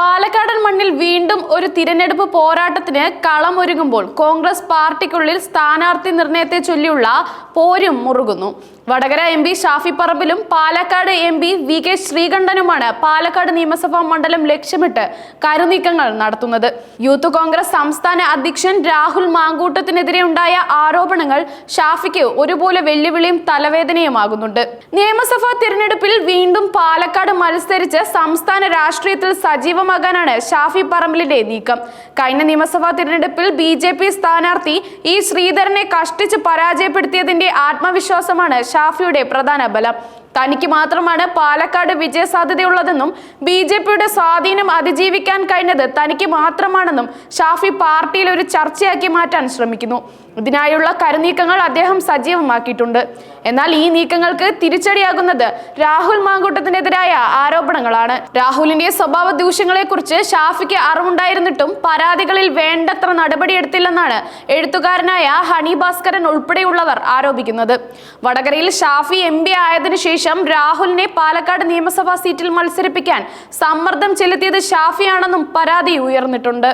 പാലക്കാടൻ മണ്ണിൽ വീണ്ടും ഒരു തിരഞ്ഞെടുപ്പ് പോരാട്ടത്തിന് കളമൊരുങ്ങുമ്പോൾ കോൺഗ്രസ് പാർട്ടിക്കുള്ളിൽ സ്ഥാനാർത്ഥി നിർണയത്തെ ചൊല്ലിയുള്ള പോരും മുറുകുന്നു. വടകര എം പി ഷാഫി പറമ്പിലും Palakkad M P V K ശ്രീകണ്ഠനുമാണ് Palakkad നിയമസഭാ മണ്ഡലം ലക്ഷ്യമിട്ട് കരുനീക്കങ്ങൾ നടത്തുന്നത്. യൂത്ത് കോൺഗ്രസ് സംസ്ഥാന അധ്യക്ഷൻ രാഹുൽ മാങ്കൂട്ടത്തിനെതിരെ ഉണ്ടായ ആരോപണങ്ങൾ ഷാഫിക്ക് ഒരുപോലെ വെല്ലുവിളിയും തലവേദനയുമാകുന്നുണ്ട്. നിയമസഭാ തിരഞ്ഞെടുപ്പിൽ വീണ്ടും പാലക്കാട് മത്സരിച്ച് സംസ്ഥാന രാഷ്ട്രീയത്തിൽ സജീവമാകാനാണ് ഷാഫി പറമ്പിലിന്റെ നീക്കം. കഴിഞ്ഞ നിയമസഭാ തിരഞ്ഞെടുപ്പിൽ ബി സ്ഥാനാർത്ഥി ഇ ശ്രീധരനെ കഷ്ടിച്ച് പരാജയപ്പെടുത്തിയതിന്റെ ആത്മവിശ്വാസമാണ് ഷാഫിയുടെ പ്രധാന ബലം. തനിക്ക് മാത്രമാണ് പാലക്കാട് വിജയസാധ്യതയുള്ളതെന്നും ബി ജെ പിയുടെ സ്വാധീനം അതിജീവിക്കാൻ കഴിഞ്ഞത് തനിക്ക് മാത്രമാണെന്നും ഷാഫി പാർട്ടിയിൽ ഒരു ചർച്ചയാക്കി മാറ്റാൻ ശ്രമിക്കുന്നു. ഇതിനായുള്ള കരുനീക്കങ്ങൾ അദ്ദേഹം സജീവമാക്കിയിട്ടുണ്ട്. എന്നാൽ ഈ നീക്കങ്ങൾക്ക് തിരിച്ചടിയാകുന്നത് രാഹുൽ മാങ്കൂട്ടത്തിനെതിരായ ആരോപണങ്ങളാണ്. രാഹുലിന്റെ സ്വഭാവ ദൂഷ്യങ്ങളെക്കുറിച്ച് ഷാഫിക്ക് അറിവുണ്ടായിരുന്നിട്ടും പരാതികളിൽ വേണ്ടത്ര നടപടിയെടുത്തില്ലെന്നാണ് എഴുത്തുകാരനായ ഹണി ഭാസ്കരൻ ഉൾപ്പെടെയുള്ളവർ ആരോപിക്കുന്നത്. വടകരയിൽ ഷാഫി എം പി ആയതിനു ശേഷം രാഹുലിനെ പാലക്കാട് നിയമസഭാ സീറ്റിൽ മത്സരിപ്പിക്കാൻ സമ്മർദ്ദം ചെലുത്തിയത് ഷാഫിയാണെന്നും പരാതി ഉയർന്നിട്ടുണ്ട്.